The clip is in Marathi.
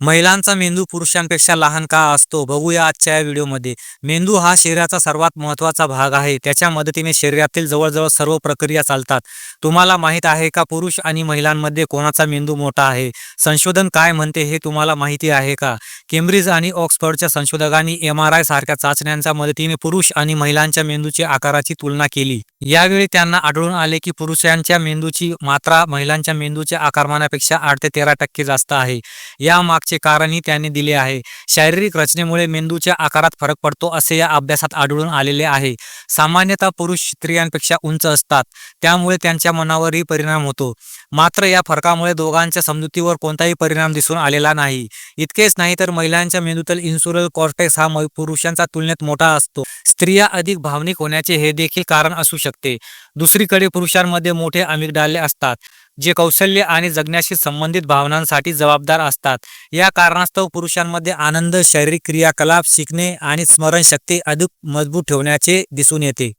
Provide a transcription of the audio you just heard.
महिलांचा मेंदू पुरुषांपेक्षा लहान का असतो? बघूया आजच्या या व्हिडिओमध्ये. मेंदू हा शरीराचा सर्वात महत्त्वाचा भाग आहे. त्याच्या मदतीने शरीरातील जवळजवळ सर्व प्रक्रिया चालतात. तुम्हाला माहीत आहे का पुरुष आणि महिलांमध्ये कोणाचा मेंदू मोठा आहे? संशोधन काय म्हणते हे तुम्हाला माहिती आहे का? केम्ब्रिज आणि ऑक्सफर्डच्या संशोधकांनी एम आर आय सारख्या चाचण्यांच्या मदतीने पुरुष आणि महिलांच्या मेंदूची आकाराची तुलना केली. यावेळी त्यांना आढळून आले की पुरुषांच्या मेंदूची मात्रा महिलांच्या मेंदूच्या आकारमानापेक्षा आठ ते तेरा टक्के जास्त आहे. या चे कारणही त्यांनी दिले आहे. शारीरिक रचनेमुळे मेंदूच्या आकारात फरक पडतो असे या अभ्यासात आढळून आलेले आहे. सामान्यतः पुरुष स्त्रियांपेक्षा उंच असतात. त्यामुळे त्यांच्या मनावरही परिणाम होतो. मात्र या फरकामुळे दोघांच्या समजुतीवर कोणताही परिणाम दिसून आलेला नाही. इतकेच नाही तर महिलांच्या मेंदूतील इन्सुरल कॉर्टेक्स हा मै- पुरुषांच्या तुलनेत मोठा असतो. स्त्रिया अधिक भावनिक होण्याचे हे देखील कारण असू शकते. दुसरीकडे पुरुषांमध्ये मोठे अमिगडाले असतात जे कौशल्य आणि जगण्याशी संबंधित भावनांसाठी जबाबदार असतात. या कारणास्तव पुरुषांमध्ये आनंद शारीरिक क्रियाकलाप शिकणे आणि स्मरणशक्ती अधिक मजबूत ठेवण्याचे दिसून येते.